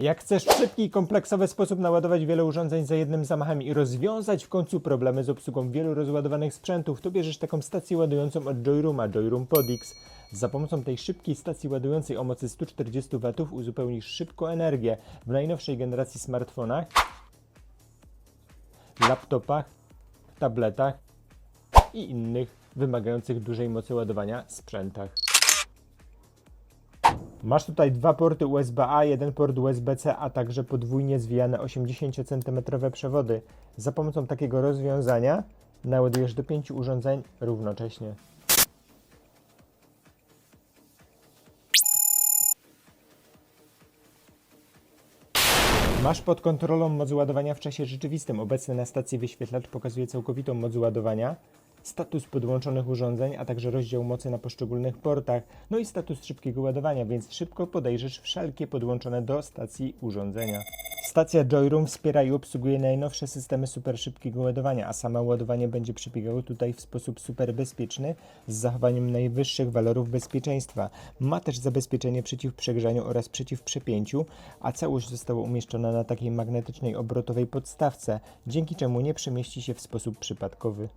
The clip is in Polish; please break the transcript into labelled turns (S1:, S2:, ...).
S1: Jak chcesz w szybki i kompleksowy sposób naładować wiele urządzeń za jednym zamachem i rozwiązać w końcu problemy z obsługą wielu rozładowanych sprzętów, to bierzesz taką stację ładującą od Joyrooma, Joyroom Podix. Za pomocą tej szybkiej stacji ładującej o mocy 140 W uzupełnisz szybko energię w najnowszej generacji smartfonach, laptopach, tabletach i innych wymagających dużej mocy ładowania sprzętach. Masz tutaj dwa porty USB-A, jeden port USB-C, a także podwójnie zwijane 80 cm przewody. Za pomocą takiego rozwiązania naładujesz do 5 urządzeń równocześnie. Masz pod kontrolą moc ładowania w czasie rzeczywistym. Obecny na stacji wyświetlacz pokazuje całkowitą moc ładowania, status podłączonych urządzeń, a także rozdział mocy na poszczególnych portach, no i status szybkiego ładowania, więc szybko podejrzysz wszelkie podłączone do stacji urządzenia. Stacja Joyroom wspiera i obsługuje najnowsze systemy super szybkiego ładowania, a samo ładowanie będzie przebiegało tutaj w sposób super bezpieczny z zachowaniem najwyższych walorów bezpieczeństwa. Ma też zabezpieczenie przeciw przegrzaniu oraz przeciw przepięciu, a całość została umieszczona na takiej magnetycznej obrotowej podstawce, dzięki czemu nie przemieści się w sposób przypadkowy.